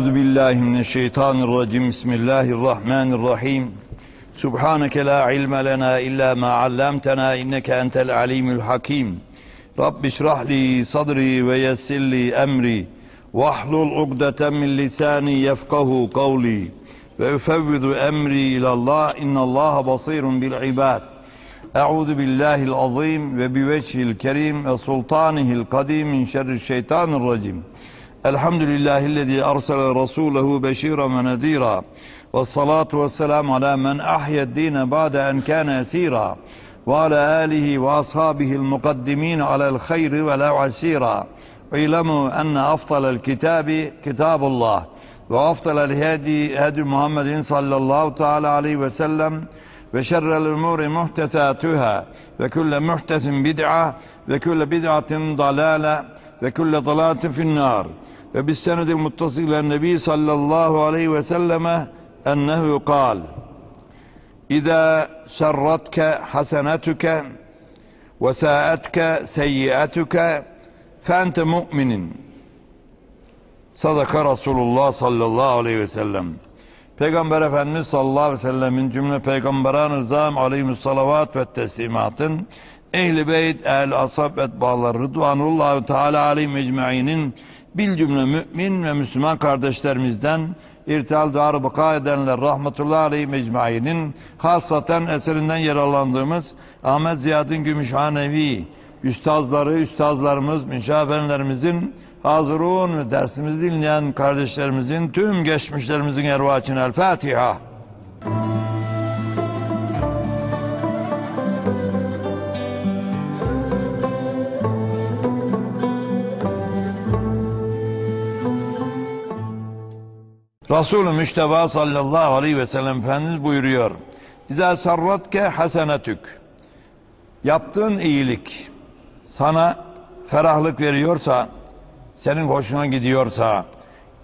Euzu billahi mineşşeytanirracim. Bismillahirrahmanirrahim. Subhaneke la ilme lena illa ma allamtena inneke entel alimul hakim. Rabbi şrah li sadri ve yessir li emri. Vahlul ugdeten min lisani yefkahu kavli. Ve üfevvidu emri ilallah innallaha basirun bil ibad. Euzu billahil azim ve bi vecihil kerim ve sultanihil kadim min şerri şeytanirracim. الحمد لله الذي أرسل رسوله بشيرا ونذيرا والصلاة والسلام على من أحيا الدين بعد أن كان يسيرا وعلى آله وأصحابه المقدمين على الخير ولا عسيرا. اعلموا أن أفضل الكتاب كتاب الله وأفضل الهدي هدي محمد صلى الله تعالى عليه وسلم وشر الأمور محدثاتها وكل محدث بدعة وكل بدعة ضلالة وكل ضلالة في النار. ve bis senedil muttasil ile nebi sallallahu aleyhi ve selleme ennehu kal. İza şerratke hasenetüke ve saatke seyyiatüke fente mu'minin. Sadaka Resulullah sallallahu aleyhi ve sellem. Peygamber Efendimiz sallallahu aleyhi ve sellemin cümle peygambera nizam aleyhüssalavat ve teslimatın ehli beyt, ehl asab etbaları rıdvanullahü teala aleyhi mecmainin bil cümle mümin ve Müslüman kardeşlerimizden irtihal dar baka edenler rahmetullahi aleyhim ecmainin hasaten eserinden yararlandığımız Ahmet Ziyadin Gümüşhanevi üstazları, üstazlarımız, müşavenlerimizin hazırun ve dersimizi dinleyen kardeşlerimizin tüm geçmişlerimizin ervahine El Fatiha. Resulü Müşteba sallallahu aleyhi ve sellem Efendimiz buyuruyor. İza sarratke hasenetük. Yaptığın iyilik sana ferahlık veriyorsa, senin hoşuna gidiyorsa,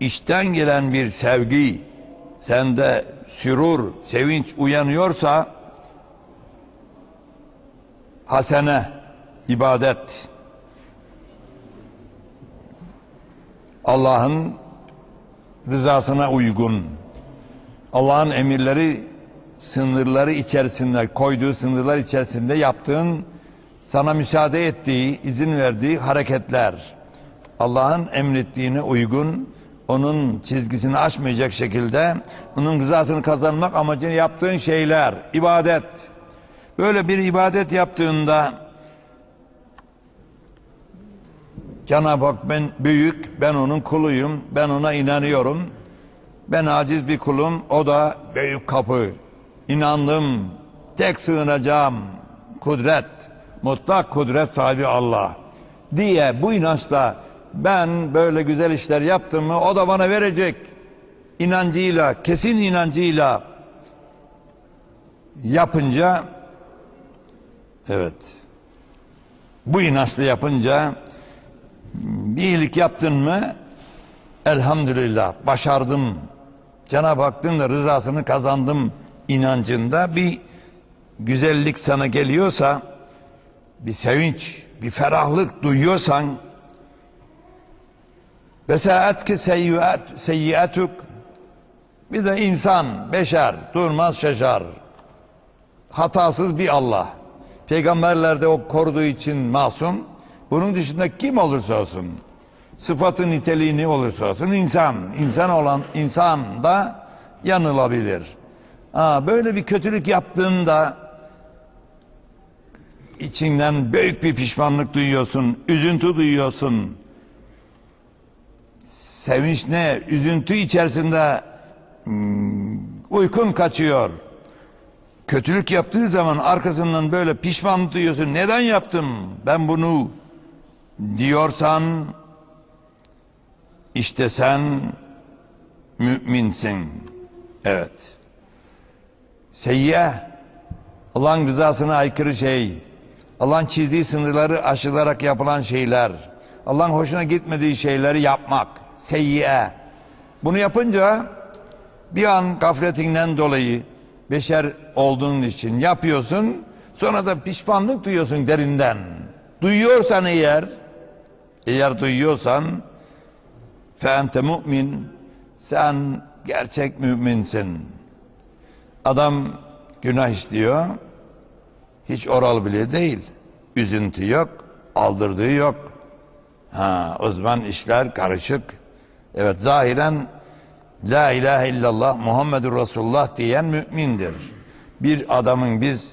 içten gelen bir sevgi, sende sürur, sevinç uyanıyorsa, hasene, ibadet, Allah'ın rızasına uygun, Allah'ın emirleri, sınırları içerisinde, koyduğu sınırlar içerisinde yaptığın, sana müsaade ettiği, izin verdiği hareketler, Allah'ın emrettiğine uygun, onun çizgisini aşmayacak şekilde, onun rızasını kazanmak amacını yaptığın şeyler, ibadet. Böyle bir ibadet yaptığında, Cenab-ı Hak ben büyük, ben onun kuluyum, ben ona inanıyorum. Ben aciz bir kulum, o da büyük kapı. İnandım, tek sığınacağım kudret, mutlak kudret sahibi Allah diye bu inançla ben böyle güzel işler yaptım mı o da bana verecek inancıyla, kesin inancıyla yapınca evet bu inançla yapınca bir iyilik yaptın mı? Elhamdülillah başardım. Cenab-ı Hakk'ın da rızasını kazandım inancında. Bir güzellik sana geliyorsa bir sevinç bir ferahlık duyuyorsan ve saatki seyyiat seyyiatuk. Bir de insan beşer durmaz şaşar. Hatasız bir Allah. Peygamberler de o koruduğu için masum bunun dışında kim olursa olsun sıfatı niteliğini olursa olsun insan insan olan insan da yanılabilir. Ha, böyle bir kötülük yaptığında içinden büyük bir pişmanlık duyuyorsun üzüntü duyuyorsun. Sevinç ne? Üzüntü içerisinde hmm, uykun kaçıyor. Kötülük yaptığı zaman arkasından böyle pişmanlık duyuyorsun. Neden yaptım? Ben bunu diyorsan işte sen müminsin. Evet. Seyyiye Allah'ın rızasına aykırı şey. Allah'ın çizdiği sınırları aşılarak yapılan şeyler. Allah'ın hoşuna gitmediği şeyleri yapmak. Seyyiye. Bunu yapınca bir an gafletinden dolayı beşer olduğun için yapıyorsun. Sonra da pişmanlık duyuyorsun derinden. Duyuyorsan eğer eğer duyuyorsan fe ente Sen gerçek müminsin. Adam günah işliyor. Hiç oral bile değil. Üzüntü yok, aldırdığı yok. Ha, o zaman işler karışık. Evet zahiren La ilahe illallah Muhammedur Resulullah diyen mümindir. Bir adamın biz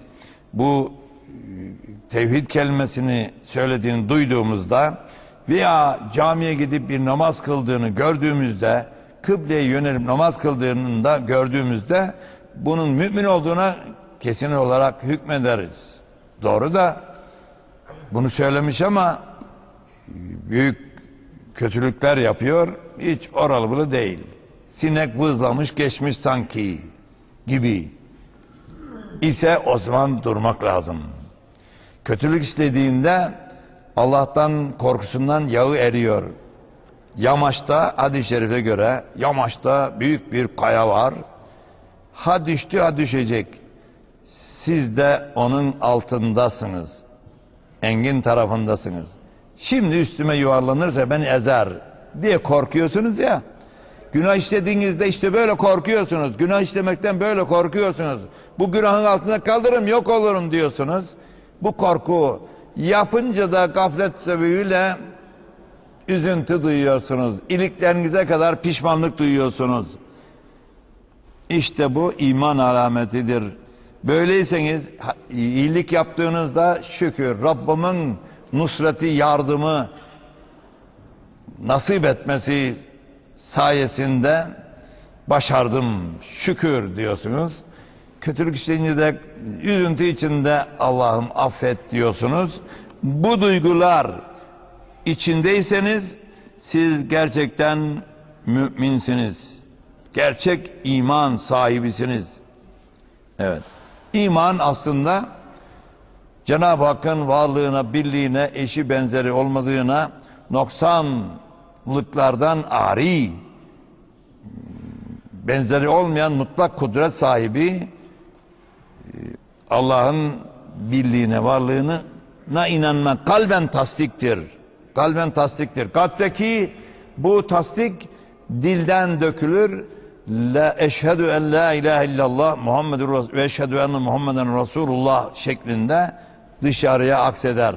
bu e, tevhid kelimesini söylediğini duyduğumuzda veya camiye gidip bir namaz kıldığını gördüğümüzde kıbleye yönelip namaz kıldığını da gördüğümüzde bunun mümin olduğuna kesin olarak hükmederiz. Doğru da bunu söylemiş ama büyük kötülükler yapıyor. Hiç oralı bile değil. Sinek vızlamış geçmiş sanki gibi. ise o zaman durmak lazım. Kötülük istediğinde Allah'tan korkusundan yağı eriyor. Yamaçta hadis-i şerife göre yamaçta büyük bir kaya var. Ha düştü ha düşecek. Siz de onun altındasınız. Engin tarafındasınız. Şimdi üstüme yuvarlanırsa beni ezer diye korkuyorsunuz ya. Günah işlediğinizde işte böyle korkuyorsunuz. Günah işlemekten böyle korkuyorsunuz. Bu günahın altına kaldırırım yok olurum diyorsunuz. Bu korku yapınca da gaflet sebebiyle üzüntü duyuyorsunuz. İliklerinize kadar pişmanlık duyuyorsunuz. İşte bu iman alametidir. Böyleyseniz iyilik yaptığınızda şükür Rabbimin nusreti yardımı nasip etmesi sayesinde başardım şükür diyorsunuz. Kötülük işleyince de üzüntü içinde Allah'ım affet diyorsunuz. Bu duygular içindeyseniz siz gerçekten müminsiniz. Gerçek iman sahibisiniz. Evet. İman aslında Cenab-ı Hakk'ın varlığına, birliğine, eşi benzeri olmadığına, noksanlıklardan ari, benzeri olmayan mutlak kudret sahibi Allah'ın birliğine, varlığına inanmak kalben tasdiktir. Kalben tasdiktir. Kalpteki bu tasdik dilden dökülür. La eşhedü en la ilahe illallah Muhammedur ve eşhedü enne Muhammeden Resulullah şeklinde dışarıya akseder.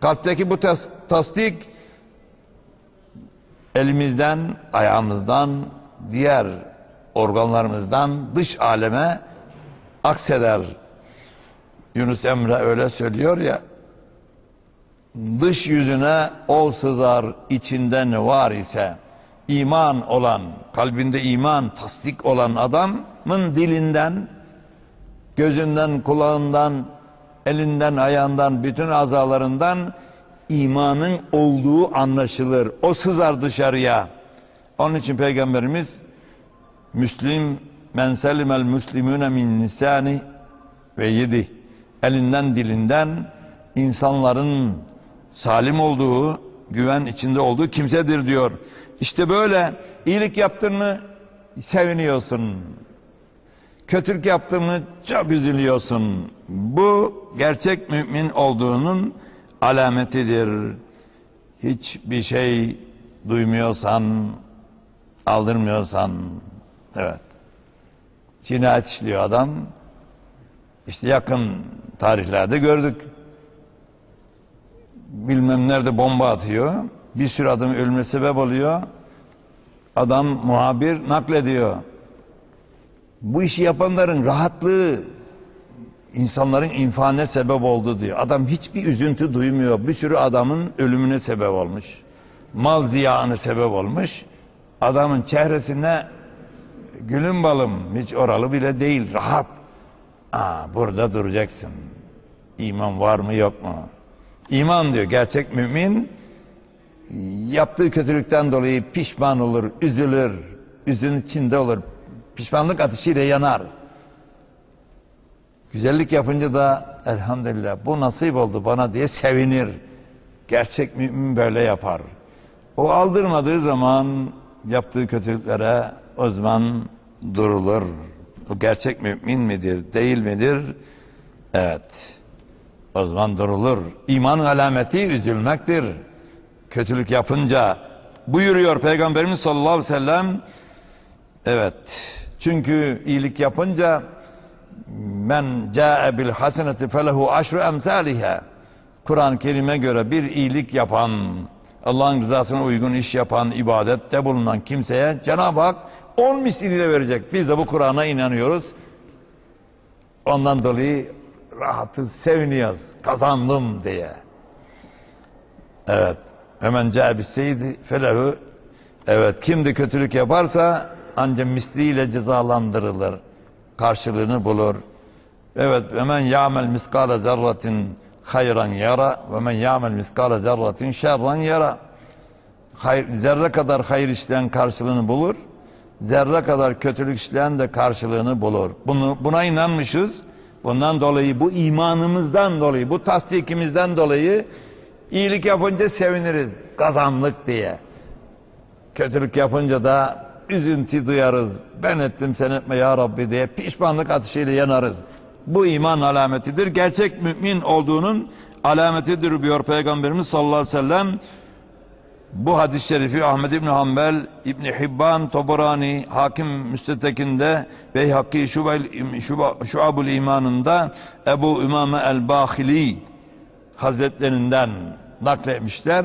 Kalpteki bu tas tasdik elimizden, ayağımızdan, diğer organlarımızdan dış aleme akseder. Yunus Emre öyle söylüyor ya dış yüzüne ol sızar içinde ne var ise iman olan kalbinde iman tasdik olan adamın dilinden gözünden kulağından elinden ayağından bütün azalarından imanın olduğu anlaşılır o sızar dışarıya onun için peygamberimiz Müslim men selimel muslimune min nisani ve yedi elinden dilinden insanların salim olduğu, güven içinde olduğu kimsedir diyor. İşte böyle iyilik yaptığını seviniyorsun. Kötülük yaptığını çok üzülüyorsun. Bu gerçek mümin olduğunun alametidir. Hiçbir şey duymuyorsan, aldırmıyorsan, evet. Cinayet işliyor adam. İşte yakın tarihlerde gördük bilmem nerede bomba atıyor. Bir sürü adam ölme sebep oluyor. Adam muhabir naklediyor. Bu işi yapanların rahatlığı insanların infane sebep oldu diyor. Adam hiçbir üzüntü duymuyor. Bir sürü adamın ölümüne sebep olmuş. Mal ziyanı sebep olmuş. Adamın çehresine gülüm balım hiç oralı bile değil rahat. Aa, burada duracaksın. İman var mı yok mu? İman diyor gerçek mümin yaptığı kötülükten dolayı pişman olur, üzülür, üzün içinde olur. Pişmanlık ateşiyle yanar. Güzellik yapınca da elhamdülillah bu nasip oldu bana diye sevinir. Gerçek mümin böyle yapar. O aldırmadığı zaman yaptığı kötülüklere o zaman durulur. O gerçek mümin midir, değil midir? Evet. O zaman durulur. İman alameti üzülmektir. Kötülük yapınca buyuruyor Peygamberimiz sallallahu aleyhi ve sellem Evet. Çünkü iyilik yapınca men ca'e bil haseneti felehu aşru emsaliha. Kur'an-ı Kerim'e göre bir iyilik yapan, Allah'ın rızasına uygun iş yapan, ibadette bulunan kimseye Cenab-ı Hak on misliyle verecek. Biz de bu Kur'an'a inanıyoruz. Ondan dolayı rahatız, seviniyoruz. Kazandım diye. Evet. Hemen ca'e seyidi felehu Evet kim de kötülük yaparsa ancak misliyle cezalandırılır. Karşılığını bulur. Evet ve men ya'mel miskale zerratin hayran yara ve men ya'mel miskale zerratin şerran yara. Hayır, zerre kadar hayır işleyen karşılığını bulur. Zerre kadar kötülük işleyen de karşılığını bulur. Bunu, buna inanmışız. Bundan dolayı bu imanımızdan dolayı, bu tasdikimizden dolayı iyilik yapınca seviniriz. Kazandık diye. Kötülük yapınca da üzüntü duyarız. Ben ettim sen etme ya Rabbi diye pişmanlık ateşiyle yanarız. Bu iman alametidir. Gerçek mümin olduğunun alametidir diyor Peygamberimiz sallallahu aleyhi ve sellem. Bu hadis-i şerifi Ahmed İbni Hanbel, İbni Hibban, Toborani, Hakim Müstetekinde, Beyhakki Şuba, Şuabul İmanında Ebu Ümame el-Bahili Hazretlerinden nakletmişler.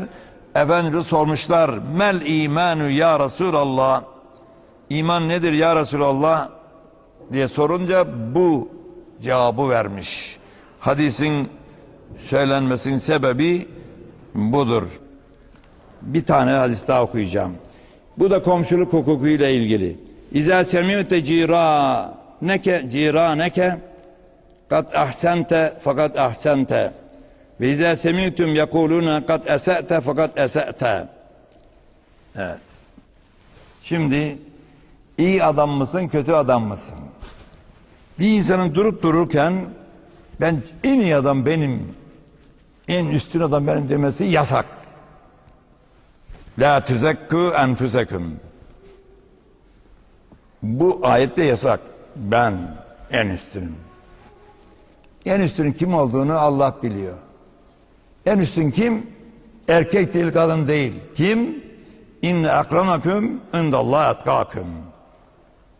Efendimiz sormuşlar. Mel imanu ya Resulallah. İman nedir ya Resulallah? diye sorunca bu cevabı vermiş. Hadisin söylenmesinin sebebi budur. Bir tane hadis daha okuyacağım. Bu da komşuluk hukukuyla ilgili. İza semiyete cira neke cira neke kat ahsente fakat ahsente ve izâ semîtüm yekulûne kat ese'te fakat ese'te. Evet. Şimdi iyi adam mısın, kötü adam mısın? Bir insanın durup dururken ben en iyi adam benim, en üstün adam benim demesi yasak. La tüzekku enfüseküm. Bu ayette yasak. Ben en üstünüm. En üstünün kim olduğunu Allah biliyor. En üstün kim? Erkek değil kadın değil. Kim? İnne akramakum indallah etkâküm.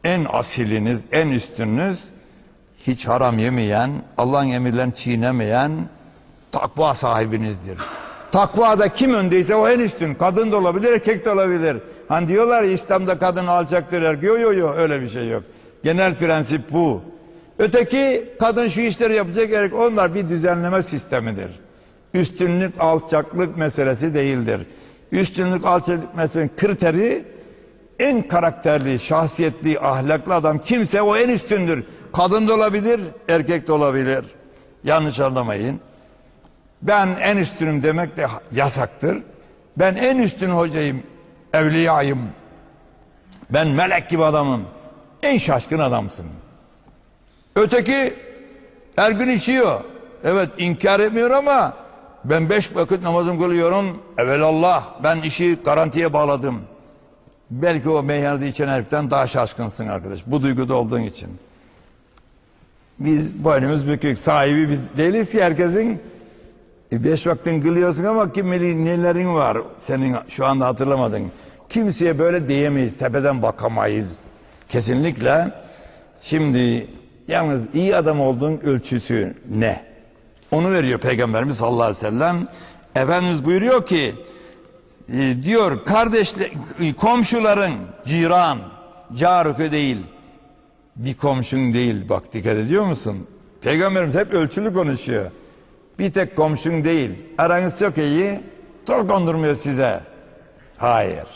En asiliniz, en üstününüz hiç haram yemeyen, Allah'ın emirlerini çiğnemeyen takva sahibinizdir. Takvada kim öndeyse o en üstün. Kadın da olabilir, erkek de olabilir. Hani diyorlar ya İslam'da kadın alacaktır erkek. Yok yok yok öyle bir şey yok. Genel prensip bu. Öteki kadın şu işleri yapacak erkek. Onlar bir düzenleme sistemidir. Üstünlük, alçaklık meselesi değildir. Üstünlük, alçaklık meselesinin kriteri en karakterli, şahsiyetli, ahlaklı adam kimse o en üstündür. Kadın da olabilir, erkek de olabilir. Yanlış anlamayın. Ben en üstünüm demek de yasaktır. Ben en üstün hocayım, evliyayım. Ben melek gibi adamım. En şaşkın adamsın. Öteki her gün içiyor. Evet inkar etmiyor ama ben beş vakit namazım kılıyorum. Evelallah ben işi garantiye bağladım. Belki o meyhanede içen heriften daha şaşkınsın arkadaş. Bu duyguda olduğun için. Biz boynumuz bükük. Sahibi biz değiliz ki herkesin. E beş vaktin kılıyorsun ama kim bilir nelerin var senin şu anda hatırlamadın. Kimseye böyle diyemeyiz. Tepeden bakamayız. Kesinlikle. Şimdi yalnız iyi adam olduğun ölçüsü ne? Onu veriyor Peygamberimiz sallallahu aleyhi ve sellem. Efendimiz buyuruyor ki e, diyor kardeşle komşuların ciran carıkı değil bir komşun değil bak dikkat ediyor musun? Peygamberimiz hep ölçülü konuşuyor. Bir tek komşun değil. Aranız çok iyi. Toz kondurmuyor size. Hayır.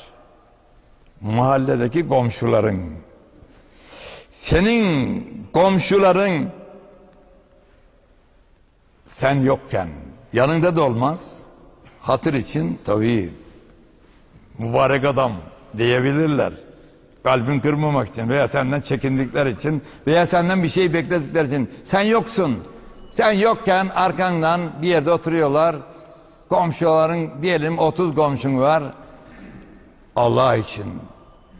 Mahalledeki komşuların. Senin komşuların sen yokken yanında da olmaz. Hatır için tabii mübarek adam diyebilirler. Kalbin kırmamak için veya senden çekindikler için veya senden bir şey bekledikleri için sen yoksun. Sen yokken arkandan bir yerde oturuyorlar. Komşuların diyelim 30 komşun var. Allah için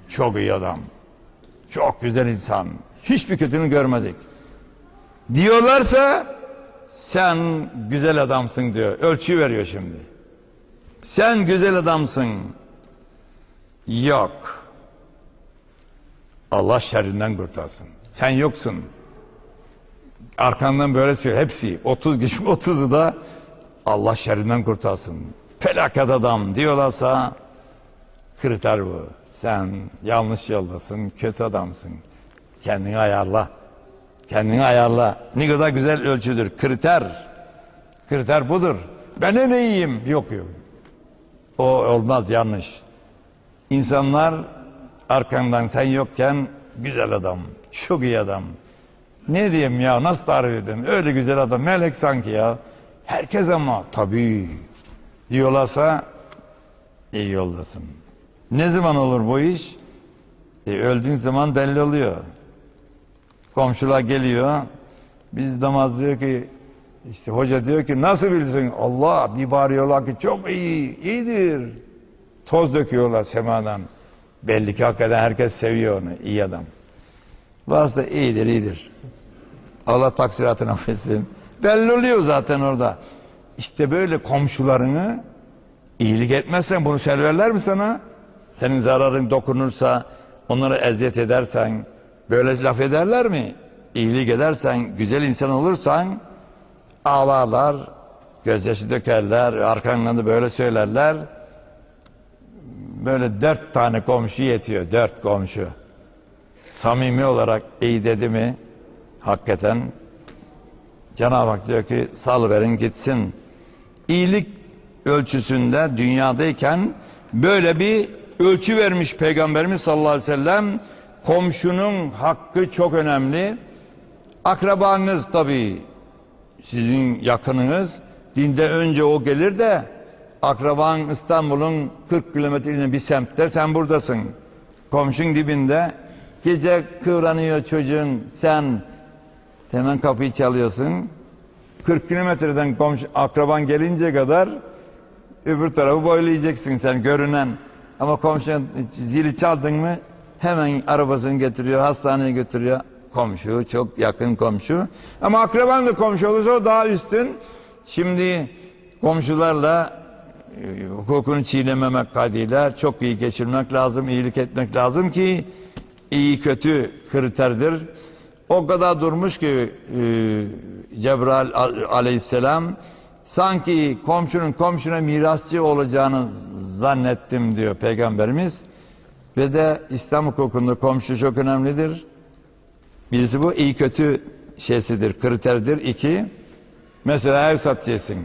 çok iyi adam. Çok güzel insan. Hiçbir kötülüğünü görmedik. Diyorlarsa sen güzel adamsın diyor. Ölçü veriyor şimdi. Sen güzel adamsın. Yok. Allah şerrinden kurtarsın. Sen yoksun. Arkandan böyle söylüyor. Hepsi 30 kişi 30'u da Allah şerrinden kurtarsın. Felaket adam diyorlarsa kriter bu. Sen yanlış yoldasın, kötü adamsın. Kendini ayarla. Kendini ayarla. Ne kadar güzel ölçüdür. Kriter. Kriter budur. Ben en iyiyim. Yok yok. O olmaz yanlış. İnsanlar arkandan sen yokken güzel adam, çok iyi adam. Ne diyeyim ya nasıl tarif edeyim? Öyle güzel adam, melek sanki ya. Herkes ama tabii diyorlarsa iyi yoldasın. Ne zaman olur bu iş? E, öldüğün zaman belli oluyor. Komşular geliyor. Biz namaz diyor ki işte hoca diyor ki nasıl bilirsin? Allah bir bağırıyorlar ki çok iyi, iyidir. Toz döküyorlar semadan. Belli ki hakikaten herkes seviyor onu. iyi adam. Bazı da iyidir, iyidir. Allah taksiratını affetsin. Belli oluyor zaten orada. İşte böyle komşularını iyilik etmezsen bunu söylerler mi sana? Senin zararın dokunursa, onlara eziyet edersen, böyle laf ederler mi? İyilik edersen, güzel insan olursan ağlarlar, gözyaşı dökerler, arkandan da böyle söylerler. Böyle dört tane komşu yetiyor, dört komşu. Samimi olarak iyi dedi mi, hakikaten Cenab-ı Hak diyor ki salıverin gitsin. İyilik ölçüsünde dünyadayken böyle bir ölçü vermiş Peygamberimiz sallallahu aleyhi ve sellem. Komşunun hakkı çok önemli. Akrabanız tabii sizin yakınınız. Dinde önce o gelir de akraban İstanbul'un 40 kilometreline bir semtte sen buradasın. Komşun dibinde gece kıvranıyor çocuğun sen hemen kapıyı çalıyorsun. 40 kilometreden komşu akraban gelince kadar öbür tarafı boylayacaksın sen görünen. Ama komşu zili çaldın mı hemen arabasını getiriyor, hastaneye götürüyor. Komşu, çok yakın komşu. Ama akraban da komşu olursa o daha üstün. Şimdi komşularla hukukunu çiğnememek kaydıyla çok iyi geçirmek lazım, iyilik etmek lazım ki iyi kötü kriterdir. O kadar durmuş ki e, Cebrail aleyhisselam sanki komşunun komşuna mirasçı olacağını zannettim diyor peygamberimiz. Ve de İslam hukukunda komşu çok önemlidir. Birisi bu iyi kötü şeysidir, kriterdir. İki, mesela ev satacaksın.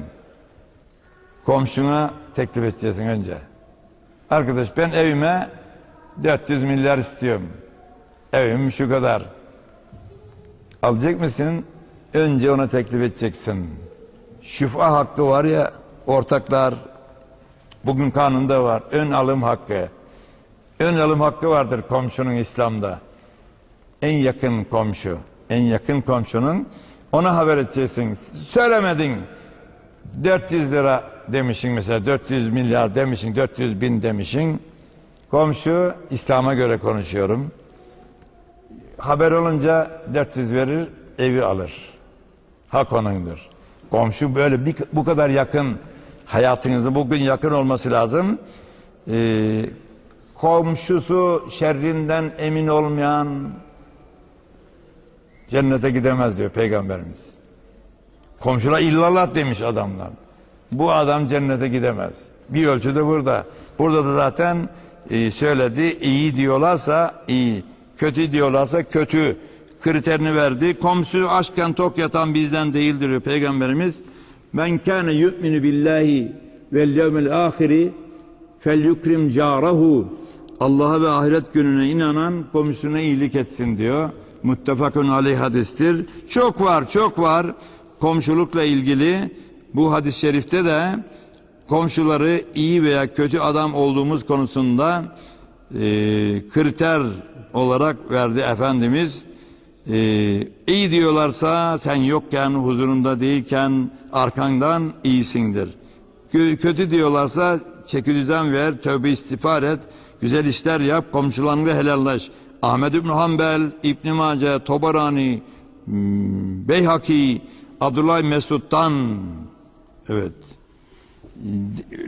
Komşuna teklif edeceksin önce. Arkadaş ben evime 400 milyar istiyorum. Evim şu kadar. Alacak mısın? Önce ona teklif edeceksin. Şüfa hakkı var ya ortaklar bugün kanunda var. Ön alım hakkı. Ön alım hakkı vardır komşunun İslam'da. En yakın komşu. En yakın komşunun ona haber edeceksin. Söylemedin. 400 lira demişin mesela 400 milyar demişin 400 bin demişin. Komşu İslam'a göre konuşuyorum. Haber olunca 400 verir evi alır. Hak onundur. Komşu böyle bir, bu kadar yakın hayatınızın bugün yakın olması lazım. Ee, komşusu şerrinden emin olmayan cennete gidemez diyor peygamberimiz. Komşuna illallah demiş adamlar. Bu adam cennete gidemez. Bir ölçüde burada. Burada da zaten e, söyledi iyi diyorlarsa iyi, kötü diyorlarsa kötü kriterini verdi. Komşu aşken tok yatan bizden değildir diyor peygamberimiz. Men kâne yu'minu billahi vel yevmil ahiri fel yukrim carahu. Allah'a ve ahiret gününe inanan komşusuna iyilik etsin diyor. Muttefakun aleyh hadistir. Çok var, çok var komşulukla ilgili. Bu hadis-i şerifte de komşuları iyi veya kötü adam olduğumuz konusunda e, kriter olarak verdi Efendimiz. E, iyi diyorlarsa sen yokken, huzurunda değilken arkandan iyisindir. Kö- Kötü diyorlarsa çeki düzen ver, tövbe istiğfar et, güzel işler yap, komşularınla helalleş. Ahmed İbn Hanbel, İbn Mace, Tobarani, Beyhaki, Abdullah Mesud'dan evet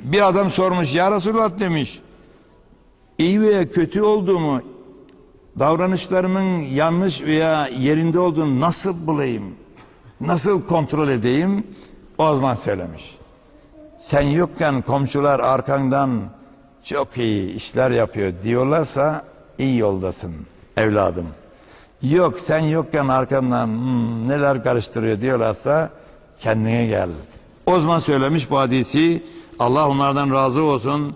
bir adam sormuş ya Resulullah demiş iyi veya kötü olduğumu Davranışlarımın yanlış veya yerinde olduğunu nasıl bulayım? Nasıl kontrol edeyim? O zaman söylemiş. Sen yokken komşular arkandan çok iyi işler yapıyor diyorlarsa iyi yoldasın evladım. Yok sen yokken arkandan "Hmm, neler karıştırıyor diyorlarsa kendine gel. O zaman söylemiş bu hadisi. Allah onlardan razı olsun.